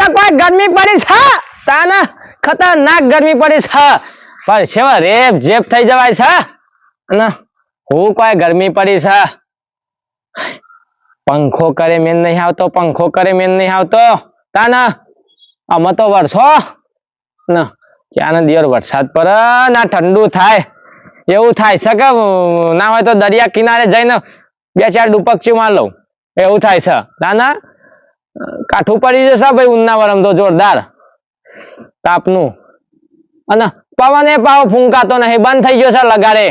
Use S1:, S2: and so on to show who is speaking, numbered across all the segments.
S1: આ કોઈ ગરમી પડી છે? તાના ખતરનાક ગરમી પડી છે. પણ છેવા રેપ જેપ થઈ જવાય છે. અને હું કોઈ ગરમી પડી છે. પંખો કરે મેન નહીં આવતો, પંખો કરે મેન નહીં આવતો. તાના અમે તો વરસો. ને ચાને દિવસ વરસાદ પર ના ઠંડુ થાય. એવું થાય છે કે, ના હોય તો દરિયા કિનારે જઈને બે ચાર ડુપકચી માર લઉં. એવું થાય છે. ના ના કાઠું પડી જશે ભાઈ ઉનાવરમ તો જોરદાર. તાપનું. અને પવન એ પાવ ફૂંકાતો નહીં બંધ થઈ ગયો છે લગાડે.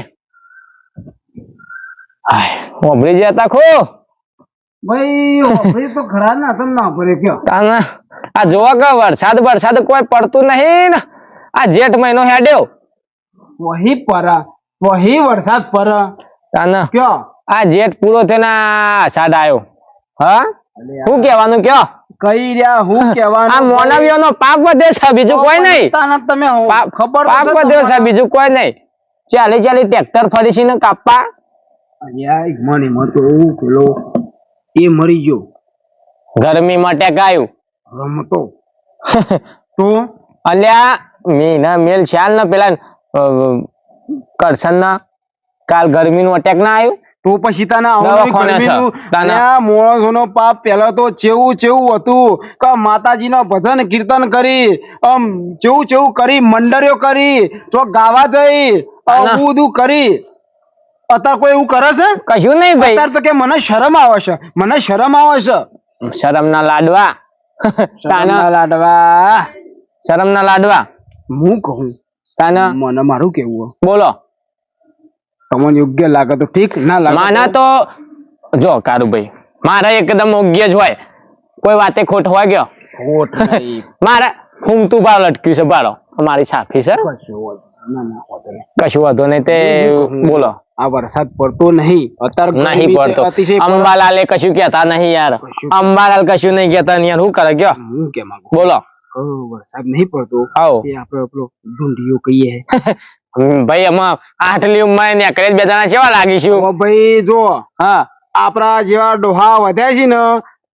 S1: આય ઓભરી જતા ખો
S2: ભાઈ તો ખરા ના તમ ના ભરે કયો?
S1: તાના આ જોવા કે વરસાદ વરસાદ કોઈ પડતું નહીં ને. આ જેઠ મહિનો હેડ્યો.
S2: વહી પર વહી વરસાદ પર.
S1: તાના
S2: કયો?
S1: આ જેઠ પૂરો થઈને આ અષાઢ આવ્યો હા? શું કહેવાનું કયો?
S2: કઈ રહ્યા હું
S1: આ
S2: કહેવાનું
S1: મોનવીઓનો પાપ વધે છે બીજું કોઈ નહીં.
S2: તમે ખબર
S1: પાપ વધે છે બીજું કોઈ નહીં. ચાલી ચાલી ટ્રેક્ટર ફરીશી ને કાપવા
S2: એક મને મતો પેલો એ મરી ગયો.
S1: ગરમીમાં ટેકાયું
S2: રમતો. તો?
S1: અલ્યા મીના મેલ શાલ ને પેલા કરશન ના કાલ ગરમીનું અટેક ના આવ્યું.
S2: તો પછી તાના માણસોનો પાપ પહેલા તો ચેવું ચેવું હતું કે માતાજીનો ભજન કીર્તન કરી આમ ચેવું ચેવું કરી મંડળીઓ કરી તો ગાવા જઈ આવું બધું કરી. અત્યારે કોઈ એવું કરે છે?
S1: કહ્યું નહીં ભાઈ.
S2: અત્યારે તો કે મને શરમ આવે છે. મને શરમ આવે છે.
S1: શરમ ના લાડવા
S2: લાડવા.
S1: શરમ ના લાડવા.
S2: હું કહું.
S1: તાના.
S2: મને મારું કેવું
S1: બોલો.
S2: તમને યોગ્ય લાગે તો ઠીક ના લાગે
S1: માના તો જો કારુભાઈ મારા એકદમ યોગ્ય જ હોય. કોઈ વાતે ખોટ હોય ગયો?
S2: ખોટ નહીં.
S1: મારે ફૂમતું બાર લટક્યું છે બારો અમારી સાફી છે.
S2: કશો વાંધો ના, ના, વાંધો નહીં.
S1: તે બોલો.
S2: આ વરસાદ પડતો નહીં. અત્યારે
S1: નહીં પડતો. અંબાલાલ કશું કહેતા નહીં યાર. અંબાલાલ કશું નહીં કહેતા ને યાર. શું કરે ગયો?
S2: હું કે માંગુ
S1: બોલો.
S2: વરસાદ નહીં પડતો?
S1: આવો.
S2: આપણે પેલો ઢૂંઢિયો કહીએ.
S1: ભાઈ આમાં આટલી ઉંમર ને કરે બે જણા કેવા લાગીશું
S2: ભાઈ જો
S1: હા
S2: આપણા જેવા ડોહા વધ્યા છે ને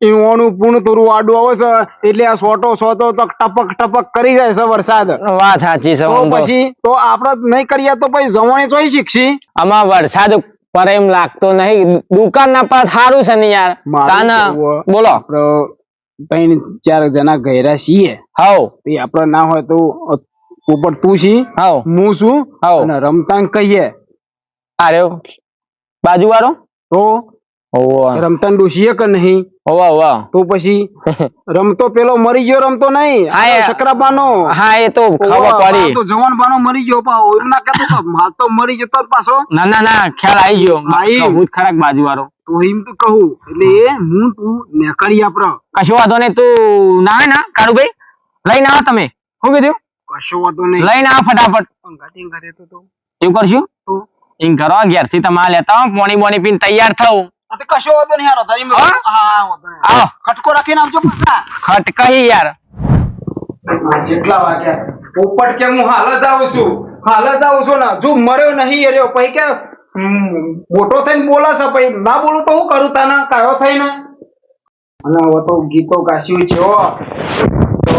S2: એવાનું પૂર્ણ તોરું આડું આવે છે એટલે આ સોટો સોટો તો ટપક ટપક કરી જાય છે વરસાદ.
S1: વાત સાચી છે
S2: તો પછી તો આપણે નહીં કરીએ તો પછી જવાણી ચોઈ શીખશી.
S1: આમાં વરસાદ પર એમ લાગતો નહીં. દુકાન ના પર સારું છે ને યાર. તાના બોલો.
S2: ત્રણ ચાર જણા ગયરા છીએ.
S1: હાઉ
S2: એ આપડે ના હોય તો ઉપર તું છી
S1: હાઉ.
S2: હું છું
S1: હાઉ.
S2: અને રમતાંગ કહીએ.
S1: આર્યો બાજુ વાળો?
S2: તો? રમતાન ડોશીએ કે નહીં?
S1: ઓવા ઓવા
S2: તો પછી? રમતો પેલો મરી ગયો રમતો નહીં.
S1: આ હા એ તો ખાવા પાડી.
S2: તો જવાન બાનો મરી ગયો પા ઓર ના કહેતો તો માલ તો મરી ગયો તો પાછો?
S1: ના ના ના ખ્યાલ આવી ગયો. ભાઈ જ ખરાક બાજુ વાળો.
S2: તો એમ તો કહું. એટલે હું તું નેકળી આપડે
S1: કશો વાંધો નહીં તું ના ના કાળુભાઈ. લઈને આવો તમે. શું કીધું?
S2: કશો વાંધો નહીં.
S1: લઈને આવો ફટાફટ.
S2: તો
S1: એવું કરશું? તમારે લેતા આવો પોણી બોણી પીને તૈયાર થવું
S2: કશો વાંધો નહીં.
S1: આવો.
S2: ખટકો રાખીને આવજો પાછા
S1: યાર.
S2: જેટલા વાગ્યા. પોપટ કે હું હાલ જ આવું છું. હાલ જ આવું છું ને. જો મર્યો નહીં એર્યો પછી કે મોટો થઈને બોલે છે પછી ના બોલું તો હું કરું તાના? કયો થઈને? અને હવે તો ગીતો ગાસ્યું છે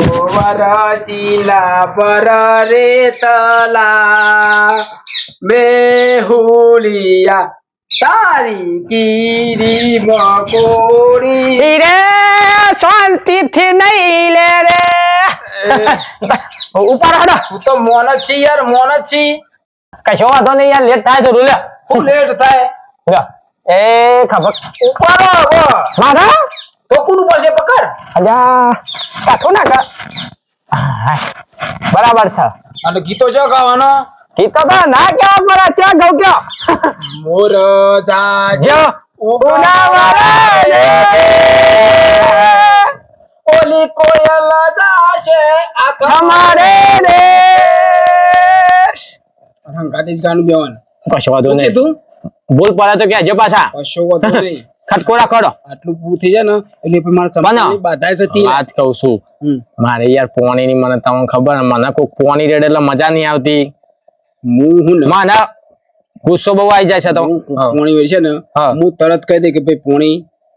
S2: વરસીલા પર રે તલા મેહુલિયા તારી કીરી મકોડી
S1: રે શાંતિથી નહીં લે રે. ઉપર હડો.
S2: હું તો મોન જ છી યાર મોન જ છી.
S1: કશો વાંધો નહીં યાર લેટ થાય જરૂર લે.
S2: હું લેટ થાય.
S1: એ ખબર.
S2: ઉપર આવો.
S1: માધા
S2: તો પડશે પકડ?
S1: અલ્યા કાઠો ના કર. બરાબર છે.
S2: અને ગીતો જો ગાવાનો?
S1: ગીતો તો ના કેવા પડે ચા ગઉ કયો?
S2: મોર જા
S1: જો ઉડાવાળા રે.
S2: ઓલી કોયલ જાશે આ
S1: તમારે દેશ.
S2: હંગાતી જ ગાનું બેવાનું.
S1: કશો વાંધો નહીં.
S2: તું
S1: ભૂલ પડે તો કહેજો પાછા.
S2: કશો વાંધો નહીં.
S1: ખટકો કરો
S2: આટલું પૂરું થઈ જાય ને એટલે પછી મારા
S1: બનાવો.
S2: બાધાય જતી
S1: વાત કહું છું. મારે યાર પોણી ની મને તમને ખબર મને કોઈ પોણી રેડ એટલે મજા નહીં આવતી.
S2: હું હું
S1: મને ગુસ્સો બહુ આવી જાય છે તો.
S2: પોણી વેચે ને
S1: હું.
S2: તરત કહી દે કે ભાઈ પોણી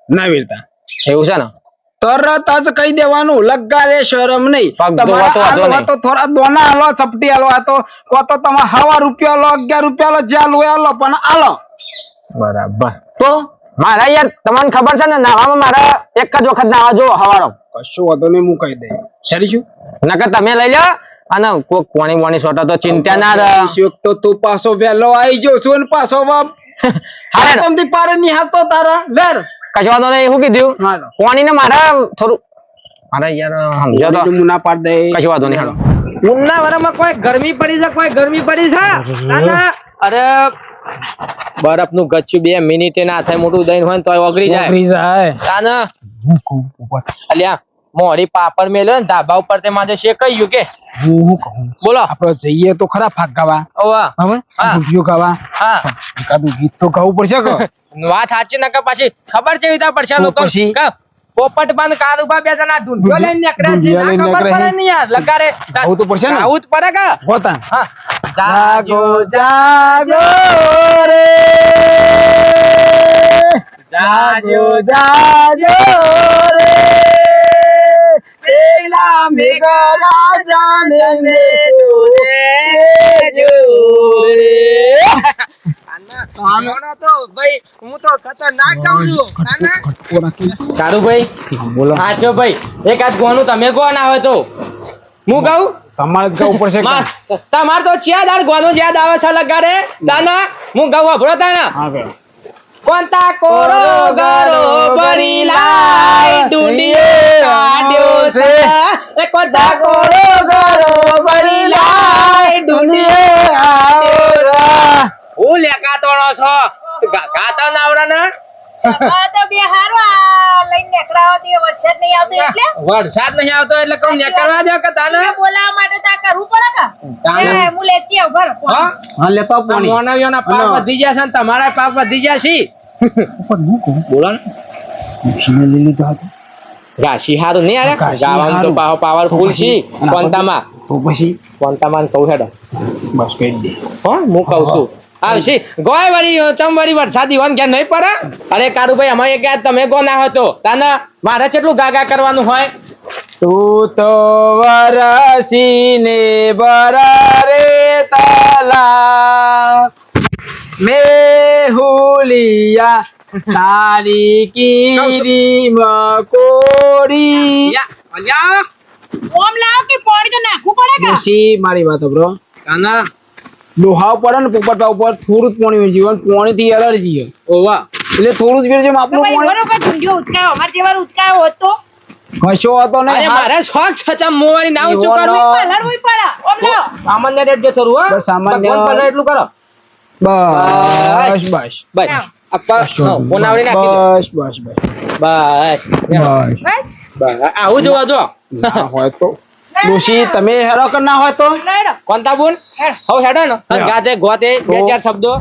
S2: ના વેરતા.
S1: એવું છે ને?
S2: તરત જ કહી દેવાનું લગારે શરમ નહીં. તમારા તો થોડા દોના આલો ચપટી આલો આ તો કો તો તમે હવા રૂપિયા લો અગિયાર રૂપિયા લો જ્યાં લો આલો પણ આલો
S1: બરાબર.
S2: તો
S1: મારા યાર તમને ખબર છે ને નાવામાં મારા એક જ વખત નાવા જો હવારો.
S2: કશું વાંધો નહીં હું કહી દઈ સરી શું?
S1: નકર તમે લઈ લો અને કોક કોણી પોણી સોટા તો ચિંતા ના રહે.
S2: શોક તો તું પાછો વહેલો આવી ગયો છું ને પાછો બાપ
S1: હારે
S2: હાથમથી પારે નહીં હાથો તારા. વેર
S1: કશો વાંધો નહીં હું કીધું.
S2: કોણી
S1: પોણી ને મારા થોડું મારા યાર સમજો તો.
S2: હું ના પાડ દે.
S1: કશું વાંધો નહીં હાલો.
S3: ઉનના વારામાં કોઈ ગરમી પડી છે કોઈ ગરમી પડી છે? ના ના. અરે બરફનું ગચ્છું બે મિનિટે ના થાય મોટું દહીં હોય તો ઓગળી જાય.
S2: ઓગળી જાય.
S3: તાના. અલ્યા મોરી પાપડ મેલ્યો ને ધાબા ઉપર તે માથે શેકાઈ કે?
S2: હું હું કહું.
S3: બોલો.
S2: આપડે જઈએ તો ખરા ફાક ગાવા.
S3: ઓવા. હવે
S2: ભૂખ્યો ગાવા.
S3: હા.
S2: ગીત તો ગાવું પડશે કે?
S3: વાત સાચી નકા પાછી ખબર છે વિતા પડશે લોકો.
S2: પછી?
S3: પોપટ બંધ કારુબા બે જણા ઢૂંઢ્યો લઈને નીકળ્યા છે ના ખબર પડે ને યાર લગારે
S2: આવું તો પડશે ને?
S3: આવું જ પડે કે?
S2: હોતા
S3: હા.
S2: જાગો જાગો રે. જાજો જાજો રે. પેલા મેઘરા રાજા ને જોડે
S3: આનો તો ભાઈ હું તો ખતરનાક કહું છું નાના કારુભાઈ
S2: બોલો.
S3: સાચો ભાઈ એક આજ ગોનું તમે તો. હું કહું?
S2: તમારે જ ગાવું પડશે કે?
S3: તો છિયા દાર ગોનું યાદ આવે છે લગાડે તાના હું કહું અભરો તાના.
S2: હા કે
S3: કોંતા કોરો ગરો બરી લાય દુનિયે કાઢ્યો છે. કોંતા કોરો ગરો બરી લાય દુનિયે કાઢ્યો છે હું લેકા તોણો છો? ના
S4: વરસાદ નહીં આવતો એટલે?
S3: વરસાદ નહીં આવતો એટલે કહું નીકળવા દો કે તાને
S4: બોલાવા માટે તો કરવું પડે કે? હું લેતી આવું ભરો
S3: હા?
S2: હા લેતા આવ
S3: આ
S2: પાણી
S3: મોનવીઓના પાપ વધી જશે છે ને તમારા પાપ વધી જશે
S2: પણ હું કહું?
S3: બોલો ને.
S2: ઉછીને લઈ લીધા હતા
S3: ઘાસી હારું નહીં તો પાવ પાવરફુલ છે કોંતામાં
S2: તો પછી
S3: કોંતામાં કહું હેડો.
S2: બસ કહી દે.
S3: હો હું કહું છું. આવશે. ગોય વળી ચમ વળી વરસાદી વન ક્યાં નહીં પડે? અરે કારુભાઈ અમે એક તમે ગો ના હતો. તાના મારે કેટલું ગાગા કરવાનું હોય?
S2: તું તો વરસીને બરારે તલા. મેહુલિયા તારી કીરી મકોડી
S4: ઓમ લાવ કે પાણી કે નાખું પડે કે?
S2: સી મારી વાત બ્રો
S3: તાના
S2: લોહાવ પડે ને પોપટા ઉપર થોડું જ પાણી જીવન પાણી થી એલર્જી
S3: ઓવા
S2: એટલે થોડું જ
S4: તો
S2: આપણું પાણી.
S4: કે ઢૂંઢ્યો ઉચકાયો. અમાર જેવા ઉચકાયો હતો
S2: કશો હતો
S3: અરે
S2: નહીં
S3: મારે શોખ છચા મોવાની ના
S2: એવો
S3: કરું
S2: ના.
S4: હોય પડે. ઓમ
S3: સામાન્ય રેટ જો થોડું હો.
S2: બસ સામાન્ય.
S3: ભગવાન પલળે એટલું કરો.
S2: બસ બસ.
S3: બસ. આપા કોનાવડી નાખી
S2: બસ બસ બસ.
S3: બસ.
S2: બસ.
S4: બસ.
S3: બસ. આવું જોવા જો
S2: હોય તો. ડોશી તમે હેરો કર ના હોય તો.
S3: કોંતા બોલ? હવ હેડો ને. ગાતે ગોતે બે ચાર શબ્દો.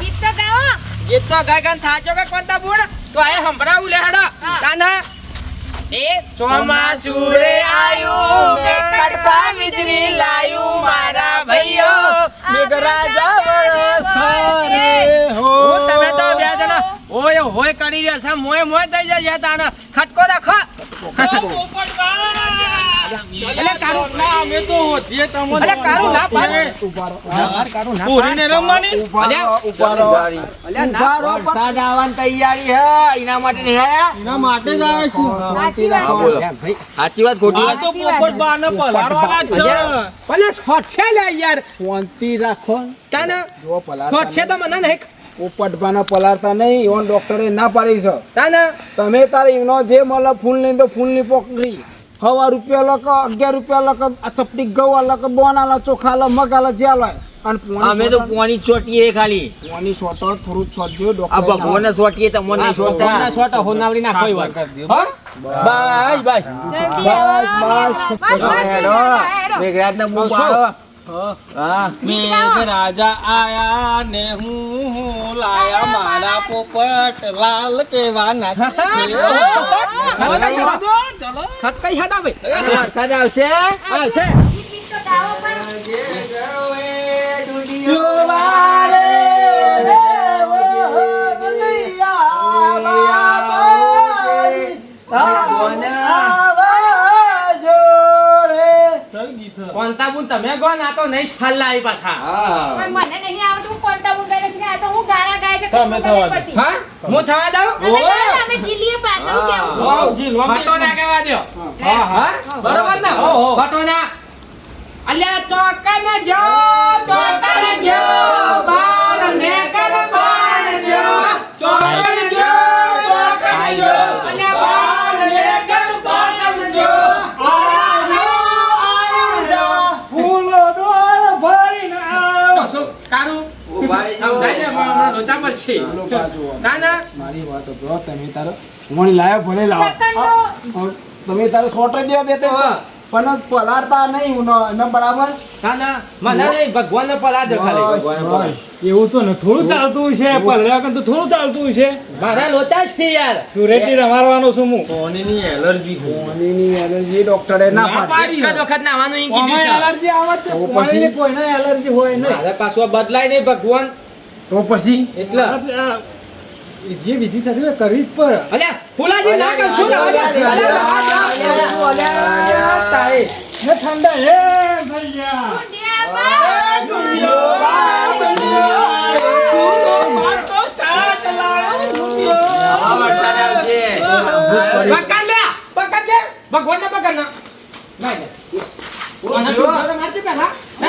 S4: ગીત તો ગાઓ
S3: ગીત તો ગાય ગાન થાચો કે કોંતા બોલ? તો આ સંભળાવું લે હેડો. તાના એ ચોમાસુ રે આયું મે કડપા વીજળી લાયું મારા ભાઈઓ. મેઘરાજા વરસો રે હો. તમે તો બે જણા ઓય હોય કરી રહ્યા છે. મોય મોય થઈ જાય તાના ખટકો રાખો. એટલે કારું ના અમે તો હોધીએ તમને. એટલે કારું ના પાડે. યાર કારું ના પૂરીને રમવાની? અલ્યા
S2: ઉપારો
S3: અલ્યા ના
S5: પ્રસાદ આવવાની તૈયારી હે. એના માટે હે?
S3: એના માટે જ આવે છું
S4: સાચી વાત.
S3: ભાઈ.
S5: સાચી વાત ખોટી વાત.
S3: પોપટ બાને પલાળવાના છે. ભલે શોટ છે લે યાર.
S2: શાંતિ રાખો.
S3: તને
S2: જો
S3: શોટ છે તો મને નહીં.
S2: પોપટ પાના પલાળતા નહીં. ઓન ડોક્ટરે ના પાડી છે.
S3: તાને.
S2: તમે તારે એનો જે મળે ફૂલ નહીં તો ફૂલની પોકરી હવા રૂપિયા લક અગિયાર રૂપિયા લક આ ચપટી ગવા લક બોના લા ચોખા લા મગા લ જ્યાં લ અને
S5: અમે તો પોણી ચોટીએ ખાલી.
S2: પોની સોટો થોડું છોડજો
S5: આ
S2: ડોક્ટર
S5: ભગવાનને ચોટીએ તમને નહીં સોટા.
S3: ભગવાનના શોટ હોનાવરી ના કોઈ વાત. હા? બસ બસ.
S4: બસ બસ.
S2: બસ,
S4: બસ, બસ,
S5: બસ
S4: બસ
S5: બસ બસ પાડો હા
S3: મેઘ રાજા આયા ને હું લાયા મારા પોપટ લાલ કેવાના ખટકાઈ હટાવે
S5: વરસાદ આવશે?
S3: આવશે. કોણતા બુન તમે ગો ના તો નહીં હાલ લાવી પાછા.
S5: હા.
S4: મને નહીં આવડતું કોણતા બોલ ગાય છે આ તો હું ગાણા ગાય છે
S6: તમે થવા દો.
S3: હા? હું થવા દઉં?
S4: તમે અમે જીલીએ પાછળ કેવું?
S6: વાવ, જીલ.
S3: ફટો ના કહેવા દ્યો.
S6: હા, હા.
S3: બરોબર ને?
S6: હો, હો.
S3: ફટો ના. અલ્યા ચોકન જો. ને હમણાં મળશે ના ના.
S2: મારી વાત સાંભળો, તમે તારો ઉમણી લાયો ભલે લાવો. તમે તારો શોર્ટ જ દેવા બે તે પણ પલાળતા નહીં ન બરાબર?
S3: ના ના. મને નહીં. ભગવાન ને પલાડો ખાલી.
S6: એવું તો ને થોડું ચાલતું છે કરતા તો થોડું ચાલતું છે
S3: મારા લોચા છે યાર.
S6: તું રેટી રમાડવાનો છું હું.
S5: કોણીની એલર્જી
S2: પાણીની એલર્જી ડોક્ટરે ના પાડી
S3: એક વખત નાવાનું ઈ કીધું છે.
S6: એલર્જી
S2: આવત. પછી?
S6: કોઈને એલર્જી હોય નહીં.
S3: મારા પાછો બદલાય નહીં ભગવાન.
S2: તો પછી
S3: એટલે
S6: જે વિધિ થતી હોય કરવી જ પર
S3: અલ્યા ફુલાજી ના કર શું
S5: અલ્યા,
S3: અલ્યા,
S5: અલ્યા,
S3: અલ્યા,
S5: અલ્યા,
S3: અલ્યા, અલ્યા, તારે.
S6: હે ઠંડા હે ભૈયા
S5: આ વરસાદ
S3: પકડ લે, પકડ છે. ભગવાનને પકડ ના. ના, ના. આના તું જોડે મારજે પહેલા. હે,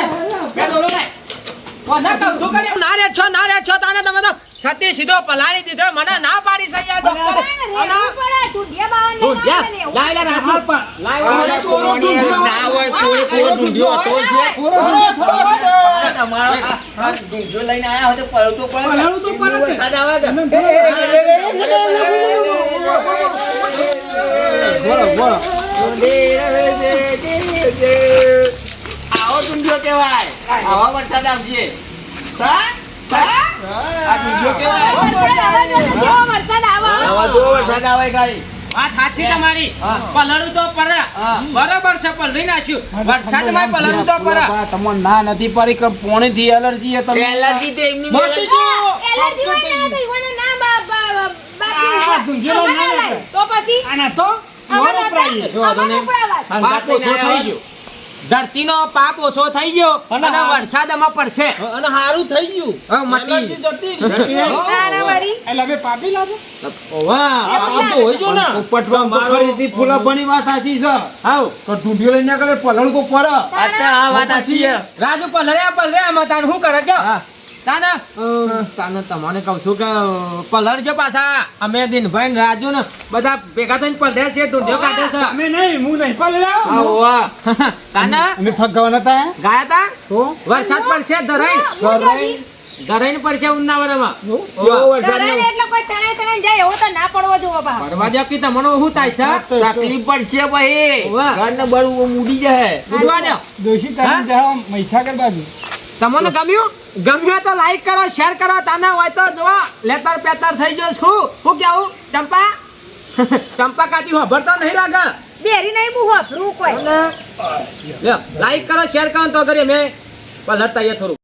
S3: બે ડોલો લાય. કોને કહું છું કે ના રે છો ના રે છો તાને તમે તો સતી સીધો પલાળી દીધો મને ના પાડી છે યાર ડોક્ટરે. તું લે, લાય લે લાઈ લાય
S5: આ
S3: લાઈ
S5: તો કોણી ના હોય કોઈ કોઈ ઢૂંઢ્યો હતો જ છે. તમારો લઈને આયા તો પડે કે?
S6: પલટવું તો જ.
S5: વરસાદ આવે?
S2: બોલો બોલો
S5: આવો ઢૂંઢ્યો કહેવાય. આવા વરસાદ આવશે વરસાદ આવે. ખાલી.
S3: વાત સાચી તમારી.
S5: હા.
S3: પલળું તો પર.
S5: હા.
S3: છે નાખ્યું તો પર.
S2: તમને ના નથી પડી કે પોણી થી એલર્જી છે
S5: એલર્જી તો એમની
S6: ના.
S4: તો પછી?
S6: આના તો
S3: થઈ ગયો. ધરતીનો પાપ ઓછો થઈ ગયો અને વરસાદ આમાં પડશે.
S5: અને સારું થઈ ગયું.
S3: મટી.
S5: જતી.
S6: એટલે હવે પાપી લાગો.
S3: વાહ. પાપ તો હોય જો ને.
S2: પોપટમાં ખરીદી ફૂલા બની વાત સાચી છે.
S3: હાઉ.
S2: તો ઢૂંઢ્યો લઈને કરે પલળ પડે.
S5: આ તો આ વાત સાચી છે.
S3: રાજુ પલળ્યા પલળ્યા આમાં તાન શું કરે કયો?
S2: હા.
S3: તાને તાને તમને કહું છું કે પલળજો પાછા. અમે દિનભાઈ ને રાજુ ને બધા ભેગા થઈને પલળ્યા છે ઢૂંઢ્યો કાઢે છે.
S6: અમે નહીં હું નહીં પલડ્યો
S2: હા, વાહ. અમે ફગાવાના હતા?
S3: ગયા તા?
S2: તો
S3: વરસાદ પડશે ધરાઈ.
S2: ધરાઈ
S3: ધરાઈને પડશે ઉનાવરમાં
S5: કેવો ને
S4: એટલે કોઈ તણાઈ તણાઈ જાય એવો તો ના પડવો જોવો બા.
S3: પરવાજા કી તમને શું થાય છે?
S5: તકલીફ પડશે
S3: વાહ.
S5: ઘરને બળવું મૂડી જાય
S3: ઉડવા દો
S6: દોશી? તારી જાઓ મહીસાગર બાજુ.
S3: તમને ગમ્યું? ગમ્યું તો લાઈક કરો શેર કરો તાના હોય તો જો લેતર પેતર થઈ ગયો છું. શું? કેવું ચંપા? ચંપા કાચી હોભરતો નહીં લાગે.
S4: બેરી નહીં બુ હોભરું કોઈ.
S3: લાઈક કરો શેર કરો તો કરીએ. મેં પલટતા થોડું